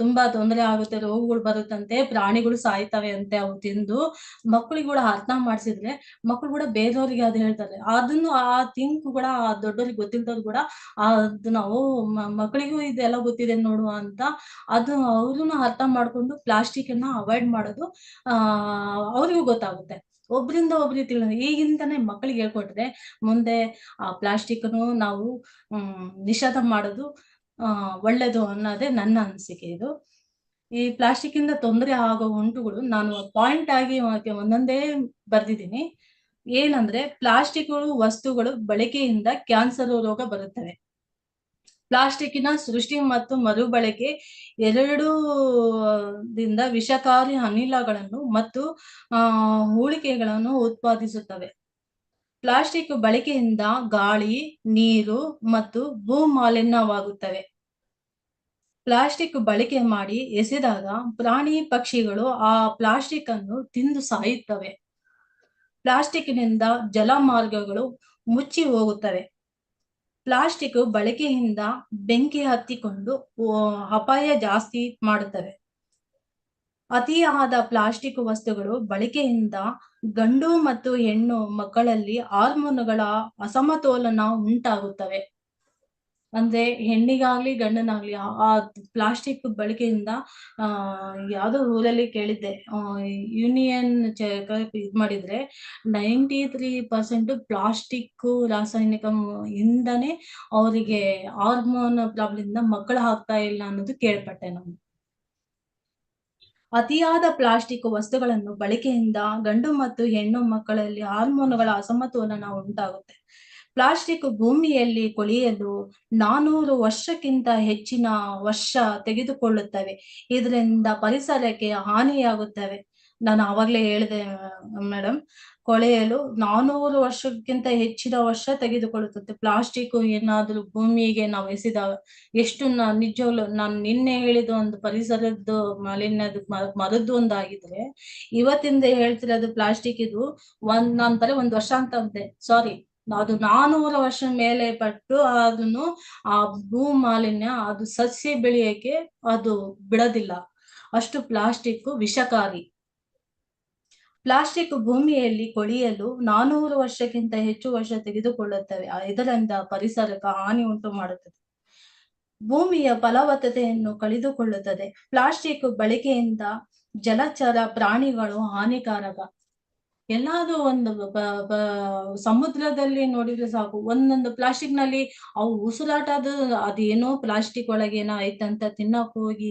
ತುಂಬಾ ತೊಂದರೆ ಆಗುತ್ತೆ, ರೋಗಗಳು ಬರುತ್ತಂತೆ, ಪ್ರಾಣಿಗಳು ಸಾಯ್ತವೆ ಅಂತೆ ಅವು ತಿಂದು ಮಕ್ಕಳಿಗೆ ಕೂಡ ಅರ್ಥ ಮಾಡಿಸಿದ್ರೆ ಮಕ್ಕಳು ಕೂಡ ಬೇರೆಯವ್ರಿಗೆ ಅದು ಹೇಳ್ತಾರೆ. ಅದನ್ನು ಆ ತಿಂಕ್ ಕೂಡ ಆ ದೊಡ್ಡವ್ರಿಗೆ ಗೊತ್ತಿಲ್ದವ್ರು ಕೂಡ ಅದು ನಾವು ಮಕ್ಕಳಿಗೂ ಇದೆಲ್ಲ ಗೊತ್ತಿದೆ ನೋಡುವ ಅಂತ ಅದು ಅವ್ರನ್ನ ಅರ್ಥ ಮಾಡ್ಕೊಂಡು ಪ್ಲಾಸ್ಟಿಕ್ ಅನ್ನ ಅವಾಯ್ಡ್ ಮಾಡೋದು ಅವ್ರಿಗೂ ಗೊತ್ತಾಗುತ್ತೆ. ಒಬ್ರಿಂದ ಒಬ್ರಿಗೆ ತಿಳ ಈಗಿಂದಾನೆ ಮಕ್ಕಳಿಗೆ ಹೇಳ್ಕೊಟ್ರೆ ಮುಂದೆ, ಆ ಪ್ಲಾಸ್ಟಿಕ್ ನಾವು, ಹ್ಮ್, ನಿಷೇಧ ಮಾಡೋದು, ಆ, ಒಳ್ಳೇದು ಅನ್ನೋದೇ ನನ್ನ ಅನಿಸಿಕೆ ಇದು. ಈ ಪ್ಲಾಸ್ಟಿಕ್ ಇಂದ ತೊಂದರೆ ಆಗೋ ಉಂಟುಗಳು ನಾನು ಪಾಯಿಂಟ್ ಆಗಿ ಒಂದೊಂದೇ ಬರ್ದಿದ್ದೀನಿ. ಏನಂದ್ರೆ, ಪ್ಲಾಸ್ಟಿಕ್ಗಳು, ವಸ್ತುಗಳು ಬಳಕೆಯಿಂದ ಕ್ಯಾನ್ಸರ್ ರೋಗ ಬರುತ್ತವೆ. ಪ್ಲಾಸ್ಟಿಕ್ಕಿನ ಸೃಷ್ಟಿ ಮತ್ತು ಮರುಬಳಕೆ ಎರಡೂ ದಿಂದ ವಿಷಕಾರಿ ಅನಿಲಗಳನ್ನು ಮತ್ತು, ಆ, ಹೂಳಿಕೆಗಳನ್ನು ಉತ್ಪಾದಿಸುತ್ತವೆ. ಪ್ಲಾಸ್ಟಿಕ್ ಬಳಕೆಯಿಂದ ಗಾಳಿ, ನೀರು ಮತ್ತು ಭೂ ಮಾಲಿನ್ಯವಾಗುತ್ತವೆ. ಪ್ಲಾಸ್ಟಿಕ್ ಬಳಕೆ ಮಾಡಿ ಎಸೆದಾಗ ಪ್ರಾಣಿ ಪಕ್ಷಿಗಳು ಆ ಪ್ಲಾಸ್ಟಿಕ್ ಅನ್ನು ತಿಂದು ಸಾಯುತ್ತವೆ. ಪ್ಲಾಸ್ಟಿಕ್ನಿಂದ ಜಲಮಾರ್ಗಗಳು ಮುಚ್ಚಿ ಹೋಗುತ್ತವೆ. ಪ್ಲಾಸ್ಟಿಕ್ ಬಳಕೆಯಿಂದ ಬೆಂಕಿ ಹತ್ತಿಕೊಂಡು ಅಪಾಯ ಜಾಸ್ತಿ ಮಾಡುತ್ತವೆ. ಅತಿಯಾದ ಪ್ಲಾಸ್ಟಿಕ್ ವಸ್ತುಗಳು ಬಳಕೆಯಿಂದ ಗಂಡು ಮತ್ತು ಹೆಣ್ಣು ಮಕ್ಕಳಲ್ಲಿ ಹಾರ್ಮೋನುಗಳ ಅಸಮತೋಲನ ಉಂಟಾಗುತ್ತವೆ. ಅಂದ್ರೆ ಹೆಣ್ಣಿಗಾಗ್ಲಿ, ಗಂಡನಾಗ್ಲಿ ಆ- ಪ್ಲಾಸ್ಟಿಕ್ ಬಳಕೆಯಿಂದ, ಆ, ಯಾವ್ದೋ ಊರಲ್ಲಿ ಕೇಳಿದ್ದೆ. ಯೂನಿಯನ್ ಇದ್ ಮಾಡಿದ್ರೆ ನೈಂಟಿ ತ್ರೀ ಪರ್ಸೆಂಟ್ ಪ್ಲಾಸ್ಟಿಕ್ ರಾಸಾಯನಿಕ ಇಂದಾನೇ ಇಂದನೇ ಅವರಿಗೆ ಹಾರ್ಮೋನ್ ಪ್ರಾಬ್ಲಮ್ ಇಂದ ಮಕ್ಕಳು ಆಗ್ತಾ ಇಲ್ಲ ಅನ್ನೋದು ಕೇಳ್ಪಟ್ಟೆ ನಾನು. ಅತಿಯಾದ ಪ್ಲಾಸ್ಟಿಕ್ ವಸ್ತುಗಳನ್ನು ಬಳಕೆಯಿಂದ ಗಂಡು ಮತ್ತು ಹೆಣ್ಣು ಮಕ್ಕಳಲ್ಲಿ ಹಾರ್ಮೋನುಗಳ ಅಸಮತೋಲನ ಉಂಟಾಗುತ್ತೆ. ಪ್ಲಾಸ್ಟಿಕ್ ಭೂಮಿಯಲ್ಲಿ ಕೊಳೆಯಲು ನಾನೂರು ವರ್ಷಕ್ಕಿಂತ ಹೆಚ್ಚಿನ ವರ್ಷ ತೆಗೆದುಕೊಳ್ಳುತ್ತವೆ. ಇದರಿಂದ ಪರಿಸರಕ್ಕೆ ಹಾನಿಯಾಗುತ್ತವೆ. ನಾನು ಆವಾಗ್ಲೇ ಹೇಳಿದೆ ಮೇಡಮ್ ಕೊಳೆಯಲು ನಾನೂರು ವರ್ಷಕ್ಕಿಂತ ಹೆಚ್ಚಿನ ವರ್ಷ ತೆಗೆದುಕೊಳ್ಳುತ್ತದೆ. ಪ್ಲಾಸ್ಟಿಕ್ ಏನಾದ್ರೂ ಭೂಮಿಗೆ ನಾವು ಎಸೆದಾಗ ಎಷ್ಟು ನಾ ನಿಜವಾಗ್ಲು ನಾನು ನಿನ್ನೆ ಹೇಳಿದ ಒಂದು ಪರಿಸರದ್ದು ಮಾಲಿನ್ಯದ ಮರದ್ದು ಒಂದಾಗಿದ್ರೆ, ಇವತ್ತಿಂದ ಹೇಳ್ತಿರೋದು ಪ್ಲಾಸ್ಟಿಕ್ ಇದು ಒಂದ್, ನಾನ್ ಬರೀ ಒಂದ್ ವರ್ಷ ಅಂತ ಅಂದೆ. ಸಾರಿ ಅದು ನಾನೂರು ವರ್ಷ ಮೇಲೆ ಪಟ್ಟು ಅದನ್ನು ಆ ಭೂ ಮಾಲಿನ್ಯ ಅದು ಸಸ್ಯ ಬೆಳೆಯಕ್ಕೆ ಅದು ಬಿಡೋದಿಲ್ಲ. ಅಷ್ಟು ಪ್ಲಾಸ್ಟಿಕ್ ವಿಷಕಾರಿ. ಪ್ಲಾಸ್ಟಿಕ್ ಭೂಮಿಯಲ್ಲಿ ಕೊಳೆಯಲು ನಾನೂರು ವರ್ಷಕ್ಕಿಂತ ಹೆಚ್ಚು ವರ್ಷ ತೆಗೆದುಕೊಳ್ಳುತ್ತವೆ. ಇದರಿಂದ ಪರಿಸರಕ್ಕೆ ಹಾನಿ ಉಂಟು ಮಾಡುತ್ತದೆ. ಭೂಮಿಯ ಫಲವತ್ತತೆಯನ್ನು ಕಳೆದುಕೊಳ್ಳುತ್ತದೆ. ಪ್ಲಾಸ್ಟಿಕ್ ಬಳಕೆಯಿಂದ ಜಲಚರ ಪ್ರಾಣಿಗಳು ಹಾನಿಕಾರಕ. ಎಲ್ಲಾದ್ರೂ ಒಂದು ಸಮುದ್ರದಲ್ಲಿ ನೋಡಿದ್ರೆ ಸಾಕು. ಒಂದೊಂದು ಪ್ಲಾಸ್ಟಿಕ್ನಲ್ಲಿ ಅವು ಉಸಿರಾಟದ, ಅದೇನೋ ಪ್ಲಾಸ್ಟಿಕ್ ಒಳಗೆ ಏನೋ ಐತಂತ ತಿನ್ನಕ್ ಹೋಗಿ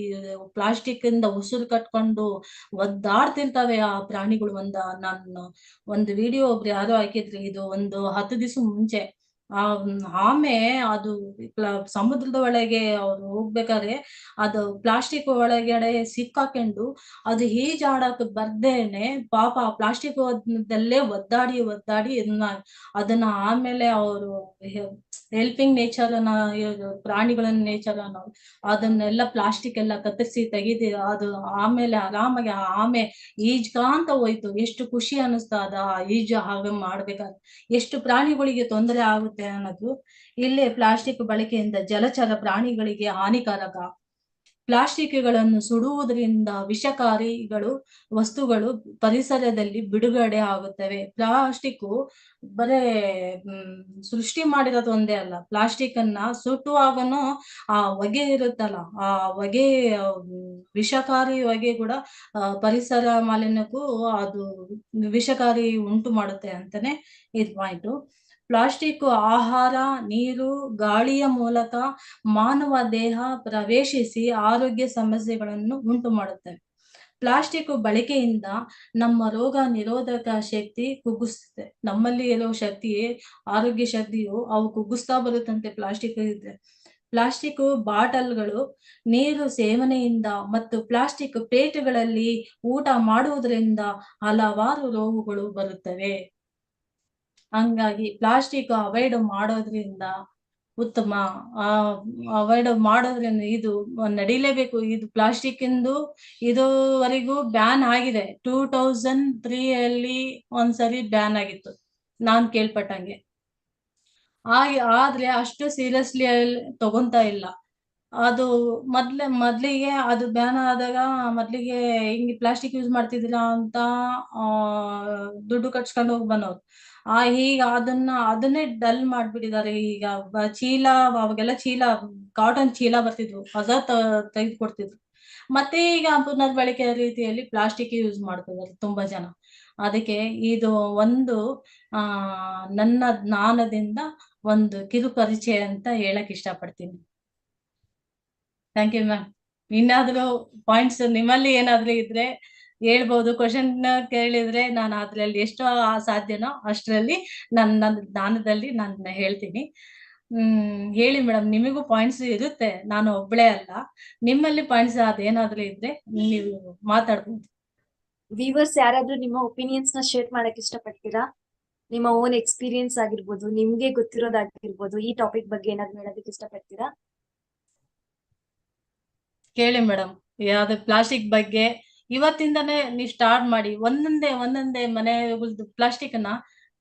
ಪ್ಲಾಸ್ಟಿಕ್ ಇಂದ ಉಸಿರು ಕಟ್ಕೊಂಡು ಒದ್ದಾಡ್ತಿರ್ತಾವೆ ಆ ಪ್ರಾಣಿಗಳು. ಒಂದ, ನಾನು ಒಂದು ವಿಡಿಯೋ ಒಬ್ರು ಯಾರೋ ಹಾಕಿದ್ರಿ. ಇದು ಒಂದು ಹತ್ತು ದಿವಸ ಮುಂಚೆ. ಆ ಆಮೆ ಅದು ಸಮುದ್ರದ ಒಳಗೆ ಅವ್ರು ಹೋಗ್ಬೇಕಾದ್ರೆ ಅದು ಪ್ಲಾಸ್ಟಿಕ್ ಒಳಗಡೆ ಸಿಕ್ಕಾಕೊಂಡು ಅದು ಈಜಾಡಕ್ ಬರ್ದೇನೆ ಪಾಪ ಪ್ಲಾಸ್ಟಿಕ್ ದಲ್ಲೇ ಒದ್ದಾಡಿ ಒದ್ದಾಡಿ ಅದನ್ನ ಆಮೇಲೆ ಅವರು ಹೆಲ್ಪಿಂಗ್ ನೇಚರ್ ಅನ್ನ ಪ್ರಾಣಿಗಳನ್ನ ನೇಚರ್ ಅನ್ನೋ ಅದನ್ನೆಲ್ಲ ಪ್ಲಾಸ್ಟಿಕ್ ಎಲ್ಲ ಕತ್ತರಿಸಿ ತೆಗೆದು ಅದು ಆಮೇಲೆ ಆರಾಮಾಗಿ ಆಮೆ ಈಜ್ಕಾಂತ ಹೋಯ್ತು. ಎಷ್ಟು ಖುಷಿ ಅನಿಸ್ತಾ ಅದ ಈಜು ಹಾಗೆ ಮಾಡ್ಬೇಕಾದ್ರೆ. ಎಷ್ಟು ಪ್ರಾಣಿಗಳಿಗೆ ತೊಂದರೆ ಆಗುತ್ತೆ ಅನ್ನೋದು ಇಲ್ಲೇ ಪ್ಲಾಸ್ಟಿಕ್ ಬಳಕೆಯಿಂದ ಜಲಚರ ಪ್ರಾಣಿಗಳಿಗೆ ಹಾನಿಕಾರಕ. ಪ್ಲಾಸ್ಟಿಕ್ಗಳನ್ನು ಸುಡುವುದರಿಂದ ವಿಷಕಾರಿಗಳು ವಸ್ತುಗಳು ಪರಿಸರದಲ್ಲಿ ಬಿಡುಗಡೆ ಆಗುತ್ತವೆ. ಪ್ಲಾಸ್ಟಿಕ್ ಬರೇ ಸೃಷ್ಟಿ ಮಾಡಿರೋದು ಒಂದೇ ಅಲ್ಲ. ಪ್ಲಾಸ್ಟಿಕ್ ಅನ್ನ ಸುಟ್ಟುವಾಗನು ಆ ಹೊಗೆ ಇರುತ್ತಲ್ಲ, ಆ ಹೊಗೆ, ವಿಷಕಾರಿ ಹೊಗೆ ಕೂಡ ಪರಿಸರ ಮಾಲಿನ್ಯಕ್ಕೂ ಅದು ವಿಷಕಾರಿ ಉಂಟು ಮಾಡುತ್ತೆ ಅಂತಾನೆ ಇದು ಪಾಯಿಂಟು ಪ್ಲಾಸ್ಟಿಕ್, ಆಹಾರ, ನೀರು, ಗಾಳಿಯ ಮೂಲಕ ಮಾನವ ದೇಹ ಪ್ರವೇಶಿಸಿ ಆರೋಗ್ಯ ಸಮಸ್ಯೆಗಳನ್ನು ಉಂಟು ಮಾಡುತ್ತವೆ. ಪ್ಲಾಸ್ಟಿಕ್ ಬಳಕೆಯಿಂದ ನಮ್ಮ ರೋಗ ನಿರೋಧಕ ಶಕ್ತಿ ಕುಗ್ಗಿಸುತ್ತೆ ನಮ್ಮಲ್ಲಿ ಇರೋ ಶಕ್ತಿ ಆರೋಗ್ಯ ಶಕ್ತಿಯು ಅವು ಕುಗ್ಗಿಸ್ತಾ ಬರುತ್ತಂತೆ ಪ್ಲಾಸ್ಟಿಕ್ ಇದ್ರೆ. ಪ್ಲಾಸ್ಟಿಕ್ ಬಾಟಲ್ಗಳು, ನೀರು ಸೇವನೆಯಿಂದ ಮತ್ತು ಪ್ಲಾಸ್ಟಿಕ್ ಪ್ಲೇಟ್ಗಳಲ್ಲಿ ಊಟ ಮಾಡುವುದರಿಂದ ಹಲವಾರು ರೋಗಗಳು ಬರುತ್ತವೆ. ಹಂಗಾಗಿ ಪ್ಲಾಸ್ಟಿಕ್ ಅವಾಯ್ಡ್ ಮಾಡೋದ್ರಿಂದ ಉತ್ತಮ. ಅವಾಯ್ಡ್ ಮಾಡೋದ್ರಿಂದ ಇದು ನಡೀಲೇಬೇಕು. ಇದು ಪ್ಲಾಸ್ಟಿಕ್ ಇಂದು ಇದುವರೆಗೂ ಬ್ಯಾನ್ ಆಗಿದೆ. ಟೂ ತೌಸಂಡ್ ತ್ರೀ ಅಲ್ಲಿ ಒಂದ್ಸರಿ ಬ್ಯಾನ್ ಆಗಿತ್ತು. ನಾನ್ ಕೇಳ್ಪಟ್ಟಂಗೆ. ಆ ಆದ್ರೆ ಅಷ್ಟು ಸೀರಿಯಸ್ಲಿ ತಗೊಂತಾ ಇಲ್ಲ. ಅದು ಮೊದ್ಲ, ಮೊದ್ಲಿಗೆ ಅದು ಬ್ಯಾನ್ ಆದಾಗ ಮೊದ್ಲಿಗೆ ಹಿಂಗೆ ಪ್ಲಾಸ್ಟಿಕ್ ಯೂಸ್ ಮಾಡ್ತಿದ್ದೀರಾ ಅಂತ, ಆ, ದುಡ್ಡು ಕಟ್ಸ್ಕೊಂಡು ಹೋಗಿ ಬಂದವ್ರು. ಆ ಈಗ ಅದನ್ನ, ಅದನ್ನೇ ಡಲ್ ಮಾಡ್ಬಿಟ್ಟಿದ್ದಾರೆ ಈಗ ಚೀಲ, ಅವಾಗೆಲ್ಲ ಚೀಲ ಕಾಟನ್ ಚೀಲ ಬರ್ತಿದ್ವು. ಹೊಸ ತೆಗೆದು ಕೊಡ್ತಿದ್ರು. ಮತ್ತೆ ಈಗ ಪುನರ್ಬಳಕೆ ರೀತಿಯಲ್ಲಿ ಪ್ಲಾಸ್ಟಿಕ್ ಯೂಸ್ ಮಾಡ್ತಿದ್ದಾರೆ ತುಂಬಾ ಜನ. ಅದಕ್ಕೆ ಇದು ಒಂದು, ಆ, ನನ್ನ ಜ್ಞಾನದಿಂದ ಒಂದು ಕಿರು ಪರಿಚಯ ಅಂತ ಹೇಳಕ್ ಇಷ್ಟಪಡ್ತೀನಿ. ಥ್ಯಾಂಕ್ ಯು ಮ್ಯಾಮ್ ಇನ್ನಾದ್ರೂ ಪಾಯಿಂಟ್ಸ್ ನಿಮ್ಮಲ್ಲಿ ಏನಾದ್ರೂ ಇದ್ರೆ ಹೇಳ್ಬೋದು. ಕ್ವಶನ್ ಕೇಳಿದ್ರೆ ನಾನು ಅದ್ರಲ್ಲಿ ಎಷ್ಟು ಸಾಧ್ಯನೋ ಅಷ್ಟರಲ್ಲಿ ನನ್ನ ನನ್ನ ಜ್ಞಾನದಲ್ಲಿ ನಾನು ಹೇಳ್ತೀನಿ. ಹ್ಮ್ ಹೇಳಿ ಮೇಡಮ್ ನಿಮಗೂ ಪಾಯಿಂಟ್ಸ್ ಇರುತ್ತೆ. ನಾನು ಒಬ್ಳೇ ಅಲ್ಲ. ನಿಮ್ಮಲ್ಲಿ ಪಾಯಿಂಟ್ಸ್ ಅದೇನಾದ್ರೂ ಇದ್ರೆ ನೀವು ಮಾತಾಡ್ಬೋದು. ವಿವರ್ಸ್ ಯಾರಾದ್ರೂ ನಿಮ್ಮ ಒಪಿನಿಯನ್ಸ್ನ ಶೇರ್ ಮಾಡಕ್ ಇಷ್ಟಪಡ್ತೀರಾ? ನಿಮ್ಮ ಓನ್ ಎಕ್ಸ್ಪೀರಿಯನ್ಸ್ ಆಗಿರ್ಬೋದು ನಿಮ್ಗೆ ಗೊತ್ತಿರೋದಾಗಿರ್ಬೋದು ಈ ಟಾಪಿಕ್ ಬಗ್ಗೆ ಏನಾದ್ರು ಹೇಳೋದಕ್ಕೆ ಇಷ್ಟಪಡ್ತೀರಾ? ಕೇಳಿ ಮೇಡಮ್ ಯಾವ್ದು ಪ್ಲಾಸ್ಟಿಕ್ ಬಗ್ಗೆ ಇವತ್ತಿಂದಾನೇ ನೀವು ಸ್ಟಾರ್ಟ್ ಮಾಡಿ, ಒಂದೊಂದೇ ಒಂದೊಂದೇ ಮನೆ ಪ್ಲಾಸ್ಟಿಕ್ ಅನ್ನ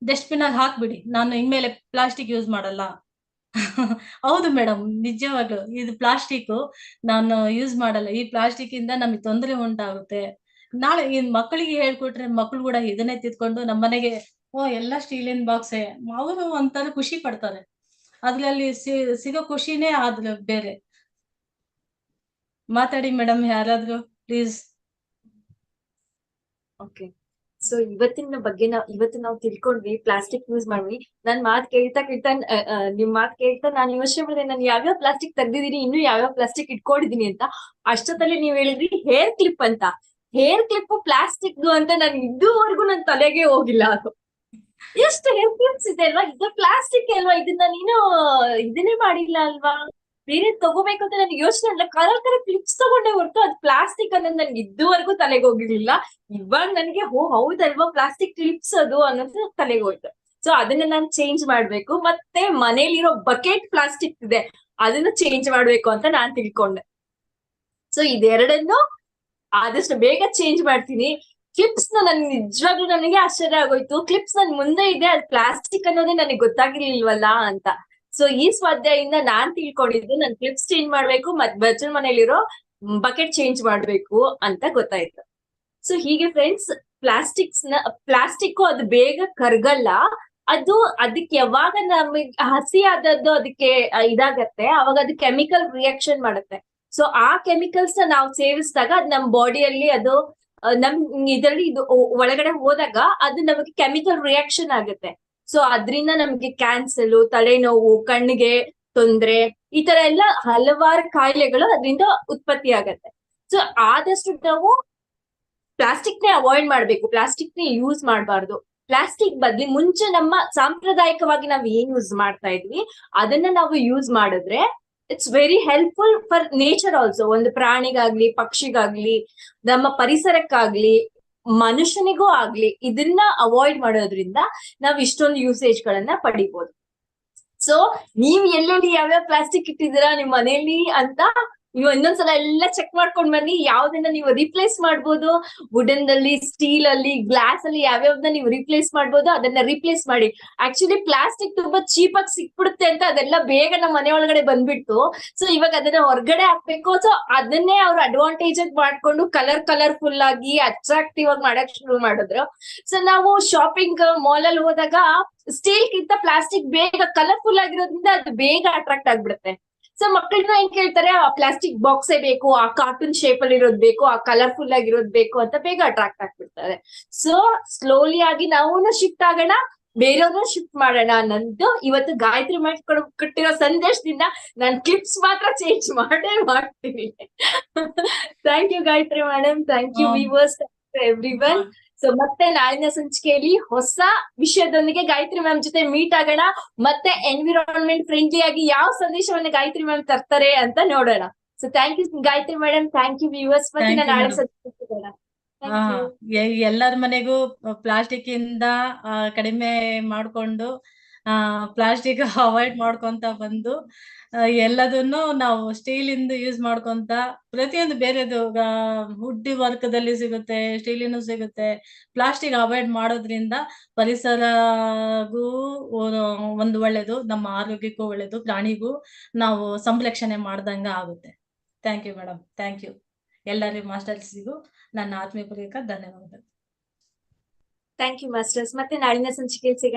ಡಸ್ಟ್ಬಿನ್ ಆಗಿ ಹಾಕ್ಬಿಡಿ. ನಾನು ಇನ್ಮೇಲೆ ಪ್ಲಾಸ್ಟಿಕ್ ಯೂಸ್ ಮಾಡಲ್ಲ. [LAUGHS] ಹೌದು ಮೇಡಮ್ ನಿಜವಾಗ್ಲು. ಇದು ಪ್ಲಾಸ್ಟಿಕ್ ನಾನು ಯೂಸ್ ಮಾಡಲ್ಲ. ಈ ಪ್ಲಾಸ್ಟಿಕ್ ಇಂದ ನಮಗೆ ತೊಂದರೆ ಉಂಟಾಗುತ್ತೆ. ನಾಳೆ ಈ ಮಕ್ಕಳಿಗೆ ಹೇಳ್ಕೊಟ್ರೆ ಮಕ್ಕಳು ಕೂಡ ಇದನ್ನೇ ತಿದ್ಕೊಂಡು ನಮ್ಮ ಮನೆಗೆ, ಓ, ಎಲ್ಲ ಸ್ಟೀಲಿನ ಬಾಕ್ಸೆ ಅವರು ಒಂಥರ ಖುಷಿ ಪಡ್ತಾರೆ. ಅದ್ರಲ್ಲಿ ಸಿಗೋ ಖುಷಿನೇ ಆದ್ರೆ ಬೇರೆ. ಮಾತಾಡಿ ಮೇಡಮ್ ಯಾರಾದ್ರೂ ಪ್ಲೀಸ್ ಓಕೆ ಸೊ ಇವತ್ತಿನ ಬಗ್ಗೆ ನಾವ್, ಇವತ್ತು ನಾವು ತಿಳ್ಕೊಂಡ್ವಿ ಪ್ಲಾಸ್ಟಿಕ್ ಯೂಸ್ ಮಾಡ್ವಿ. ನನ್ ಮಾತ್ ಕೇಳ್ತಾ ಕೇಳ್ತಾ ನಿಮ್ ಮಾತ್ ಕೇಳ್ತಾ ನಾನು ಯೋಚನೆ ಮಾಡಿದೆ, ನಾನು ಯಾವ್ಯಾವ ಪ್ಲಾಸ್ಟಿಕ್ ತೆಗ್ದಿದೀನಿ ಇನ್ನು ಯಾವ್ಯಾವ ಪ್ಲಾಸ್ಟಿಕ್ ಇಟ್ಕೊಂಡಿದೀನಿ ಅಂತ, ಅಷ್ಟೊತ್ತಲ್ಲಿ ನೀವ್ ಹೇಳಿದ್ರಿ ಹೇರ್ ಕ್ಲಿಪ್ ಅಂತ. ಹೇರ್ ಕ್ಲಿಪ್ ಪ್ಲಾಸ್ಟಿಕ್ ಅಂತ ನಾನು ಇದುವರೆಗೂ ನನ್ ತಲೆಗೆ ಹೋಗಿಲ್ಲ ಅದು. ಎಷ್ಟು ಹೇರ್ ಕ್ಲಿಪ್ಸ್ ಇದೆ ಅಲ್ವಾ? ಇದು ಪ್ಲಾಸ್ಟಿಕ್ ಅಲ್ವಾ? ಇದನ್ನ ನೀನು, ಇದನ್ನೇ ಮಾಡಿಲ್ಲ ಅಲ್ವಾ? ಬೇರೆ ತಗೋಬೇಕು ಅಂತ ನನ್ಗೆ ಯೋಚನೆ ಇಲ್ಲ. ಕಲರ್ ಕಲರ್ ಕ್ಲಿಪ್ಸ್ ತಗೊಂಡೆ ಹೊರತು ಅದು ಪ್ಲಾಸ್ಟಿಕ್ ಅನ್ನೋದು ನನ್ಗೆ ಇದುವರೆಗೂ ತಲೆಗೆ ಹೋಗಿರ್ಲಿಲ್ಲ. ಇವಾಗ ನನ್ಗೆ ಹೋ ಹೌದಲ್ವಾ ಪ್ಲಾಸ್ಟಿಕ್ ಕ್ಲಿಪ್ಸ್ ಅದು ಅನ್ನೋದು ತಲೆಗೆ ಹೋಯ್ತು. ಸೊ ಅದನ್ನ ನಾನು ಚೇಂಜ್ ಮಾಡ್ಬೇಕು. ಮತ್ತೆ ಮನೇಲಿರೋ ಬಕೆಟ್ ಪ್ಲಾಸ್ಟಿಕ್ ಇದೆ. ಅದನ್ನ ಚೇಂಜ್ ಮಾಡ್ಬೇಕು ಅಂತ ನಾನ್ ತಿಳ್ಕೊಂಡೆ. ಸೊ ಇದೆರಡನ್ನು ಆದಷ್ಟು ಬೇಗ ಚೇಂಜ್ ಮಾಡ್ತೀನಿ. ಕ್ಲಿಪ್ಸ್ನ ನನ್ ನಿಜವಾಗ್ಲೂ ನನಗೆ ಆಶ್ಚರ್ಯ ಆಗೋಯ್ತು. ಕ್ಲಿಪ್ಸ್ ನನ್ ಮುಂದೆ ಇದೆ. ಅದು ಪ್ಲಾಸ್ಟಿಕ್ ಅನ್ನೋದೇ ನನಗೆ ಗೊತ್ತಾಗಿರ್ಲಿಲ್ವಲ್ಲ ಅಂತ. ಸೊ ಈ ಸ್ವಾಧ್ಯಾಯಿಂದ ನಾನ್ ತಿಳ್ಕೊಂಡಿದ್ದು ನನ್ ಕ್ಲಿಪ್ಸ್ ಚೇಂಜ್ ಮಾಡ್ಬೇಕು, ಮತ್ ಬಚ್ಚನ್ ಮನೇಲಿರೋ ಬಕೆಟ್ ಚೇಂಜ್ ಮಾಡ್ಬೇಕು ಅಂತ ಗೊತ್ತಾಯ್ತು. ಸೊ ಹೀಗೆ ಫ್ರೆಂಡ್ಸ್ ಪ್ಲಾಸ್ಟಿಕ್ಸ್ನ ಪ್ಲಾಸ್ಟಿಕ್ ಅದು ಬೇಗ ಕರ್ಗಲ್ಲ. ಅದು ಅದಕ್ಕೆ ಯಾವಾಗ ನಮಗೆ ಹಸಿ ಆದದ್ದು ಅದಕ್ಕೆ ಇದಾಗತ್ತೆ, ಅವಾಗ ಅದು ಕೆಮಿಕಲ್ ರಿಯಾಕ್ಷನ್ ಮಾಡುತ್ತೆ. ಸೊ ಆ ಕೆಮಿಕಲ್ಸ್ನ ನಾವು ಸೇವಿಸಿದಾಗ ಅದು ನಮ್ ಬಾಡಿಯಲ್ಲಿ ಅದು ನಮ್, ಇದರಲ್ಲಿ ಇದು ಒಳಗಡೆ ಹೋದಾಗ ಅದು ನಮಗೆ ಕೆಮಿಕಲ್ ರಿಯಾಕ್ಷನ್ ಆಗುತ್ತೆ. ಸೊ ಅದರಿಂದ ನಮ್ಗೆ ಕ್ಯಾನ್ಸಲ್ ತಲೆನೋವು ಕಣ್ಣಿಗೆ ತೊಂದ್ರೆ, ಈ ತರ ಎಲ್ಲ ಹಲವಾರು ಕಾಯಿಲೆಗಳು ಅದರಿಂದ ಉತ್ಪತ್ತಿ ಆಗತ್ತೆ. ಸೊ ಆದಷ್ಟು ನಾವು ಪ್ಲಾಸ್ಟಿಕ್ ನೇ ಅವಾಯ್ಡ್ ಮಾಡ್ಬೇಕು. ಪ್ಲಾಸ್ಟಿಕ್ ನೇ ಯೂಸ್ ಮಾಡಬಾರ್ದು. ಪ್ಲಾಸ್ಟಿಕ್ ಬದ್ಲಿ ಮುಂಚೆ ನಮ್ಮ ಸಾಂಪ್ರದಾಯಿಕವಾಗಿ ನಾವು ಏನ್ ಯೂಸ್ ಮಾಡ್ತಾ ಇದ್ವಿ, ಅದನ್ನ ನಾವು ಯೂಸ್ ಮಾಡಿದ್ರೆ it's very helpful for nature also ಒಂದು ಪ್ರಾಣಿಗಾಗ್ಲಿ, ಪಕ್ಷಿಗಾಗ್ಲಿ, ನಮ್ಮ ಪರಿಸರಕ್ಕಾಗ್ಲಿ ಮನುಷ್ಯನಿಗೂ ಆಗ್ಲಿ ಇದನ್ನ ಅವಾಯ್ಡ್ ಮಾಡೋದ್ರಿಂದ ನಾವ್ ಇಷ್ಟೊಂದು ಯೂಸೇಜ್ ಗಳನ್ನ ಪಡಿಬಹುದು ಸೊ ನೀವ್ ಎಲ್ಲೆಲ್ಲಿ ಯಾವ್ಯಾವ ಪ್ಲಾಸ್ಟಿಕ್ ಇಟ್ಟಿದ್ದೀರಾ ನಿಮ್ ಮನೆಯಲ್ಲಿ ಅಂತ ನೀವು ಇನ್ನೊಂದ್ಸಲ ಎಲ್ಲ ಚೆಕ್ ಮಾಡ್ಕೊಂಡ್ ಬನ್ನಿ. ಯಾವ್ದನ್ನ ನೀವು ರಿಪ್ಲೇಸ್ ಮಾಡ್ಬೋದು? ವುಡನ್ ಅಲ್ಲಿ ಸ್ಟೀಲ್ ಅಲ್ಲಿ ಗ್ಲಾಸ್ ಅಲ್ಲಿ ಯಾವ್ಯಾವ್ದನ್ನ ನೀವು ರಿಪ್ಲೇಸ್ ಮಾಡ್ಬೋದು, ಅದನ್ನ ರಿಪ್ಲೇಸ್ ಮಾಡಿ. ಆಕ್ಚುಲಿ ಪ್ಲಾಸ್ಟಿಕ್ ತುಂಬಾ ಚೀಪ್ ಆಗಿ ಸಿಕ್ಬಿಡುತ್ತೆ ಅಂತ ಅದೆಲ್ಲ ಬೇಗ ನಮ್ಮ ಮನೆ ಒಳಗಡೆ ಬಂದ್ಬಿಟ್ಟು ಸೊ ಇವಾಗ ಅದನ್ನ ಹೊರಗಡೆ ಹಾಕ್ಬೇಕು. ಸೊ ಅದನ್ನೇ ಅವ್ರು ಅಡ್ವಾಂಟೇಜ್ ಆಗಿ ಮಾಡ್ಕೊಂಡು ಕಲರ್ ಕಲರ್ಫುಲ್ ಆಗಿ ಅಟ್ರಾಕ್ಟಿವ್ ಆಗಿ ಮಾಡಕ್ ಶುರು ಮಾಡಿದ್ರು. ಸೊ ನಾವು ಶಾಪಿಂಗ್ ಮಾಲ್ ಅಲ್ಲಿ ಹೋದಾಗ ಸ್ಟೀಲ್ ಗಿಂತ ಪ್ಲಾಸ್ಟಿಕ್ ಬೇಗ ಕಲರ್ಫುಲ್ ಆಗಿರೋದ್ರಿಂದ ಅದು ಬೇಗ ಅಟ್ರಾಕ್ಟ್ ಆಗ್ಬಿಡುತ್ತೆ. ಸೊ ಮಕ್ಕಳನ್ನ ಏನ್ ಕೇಳ್ತಾರೆ? ಆ ಪ್ಲಾಸ್ಟಿಕ್ ಬಾಕ್ಸೇ ಬೇಕು ಆ ಕಾರ್ಟೂನ್ ಶೇಪ್ ಅಲ್ಲಿ ಇರೋದ್ ಬೇಕು ಆ ಕಲರ್ಫುಲ್ ಆಗಿರೋದ್ ಬೇಕು ಅಂತ ಬೇಗ ಅಟ್ರಾಕ್ಟ್ ಆಗ್ಬಿಡ್ತಾರೆ. ಸೊ ಸ್ಲೋಲಿ ಆಗಿ ನಾವು ಶಿಫ್ಟ್ ಆಗೋಣ ಬೇರೆಯವ್ರನ್ನ ಶಿಫ್ಟ್ ಮಾಡೋಣ ನಂದು ಇವತ್ತು ಗಾಯತ್ರಿ ಮಾಡ್ಕೊಂಡು ಕೊಟ್ಟಿರೋ ಸಂದೇಶದಿಂದ ನಾನ್ ಕ್ಲಿಪ್ಸ್ ಮಾತ್ರ ಚೇಂಜ್ ಮಾಡೇ ಮಾಡ್ತೀನಿ. [LAUGHS] Thank you Gayatri madam thank you. Viewers everyone so ಮತ್ತೆ ನಾಳಿನ ಸಂಚಿಕೆಯಲ್ಲಿ ಹೊಸ ವಿಷಯದೊಂದಿಗೆ ಗಾಯತ್ರಿ ಮ್ಯಾಮ್ ಜೊತೆ ಮೀಟ್ ಆಗೋಣ. ಮತ್ತೆ ಎನ್ವಿರಾನ್ಮೆಂಟ್ ಫ್ರೆಂಡ್ಲಿ ಆಗಿ ಯಾವ ಸಂದೇಶವನ್ನು ಗಾಯತ್ರಿ ಮ್ಯಾಮ್ ತರ್ತಾರೆ ಅಂತ ನೋಡೋಣ. So thank you Gayatri madam thank you viewers ಮತ್ತೆ ನಾಳೆ. ಸಂಚಿಕೆ ಸಿಗೋಣ ಎಲ್ಲರ ಮನೆಗೂ ಪ್ಲಾಸ್ಟಿಕ್ ಇಂದ ಕಡಿಮೆ ಮಾಡ್ಕೊಂಡು ಪ್ಲಾಸ್ಟಿಕ್ [LAUGHS] ಅವಾಯ್ಡ್ ಮಾಡ್ಕೊಂತ ಬಂದು ಎಲ್ಲದನ್ನು ನಾವು ಸ್ಟೀಲ್ ಇಂದ ಯೂಸ್ ಮಾಡ್ಕೊಂತ, ಪ್ರತಿಯೊಂದು ಬೇರೆದು ವುಡ್ ವರ್ಕ್ ದಲ್ಲಿ ಸಿಗುತ್ತೆ, ಸ್ಟೀಲಿನೂ ಸಿಗುತ್ತೆ. ಪ್ಲಾಸ್ಟಿಕ್ ಅವಾಯ್ಡ್ ಮಾಡೋದ್ರಿಂದ ಪರಿಸರಗೂ ಒಂದು ಒಳ್ಳೇದು, ನಮ್ಮ ಆರೋಗ್ಯಕ್ಕೂ ಒಳ್ಳೇದು, ಪ್ರಾಣಿಗೂ ನಾವು ಸಂರಕ್ಷಣೆ ಮಾಡ್ದಂಗ ಆಗುತ್ತೆ. Thank you madam thank you ಎಲ್ಲರಿಗೂ, ಮಾಸ್ಟರ್ಸಿಗೂ ನನ್ನ ಆತ್ಮೀಯಪೂರ್ವಕ ಧನ್ಯವಾದಗಳು. ಥ್ಯಾಂಕ್ ಯು ಮಾಸ್ಟರ್ಸ್ ಮತ್ತೆ ನಾಳಿನ ಸಂಚಿಕೆ ಸಿಗೋಣ.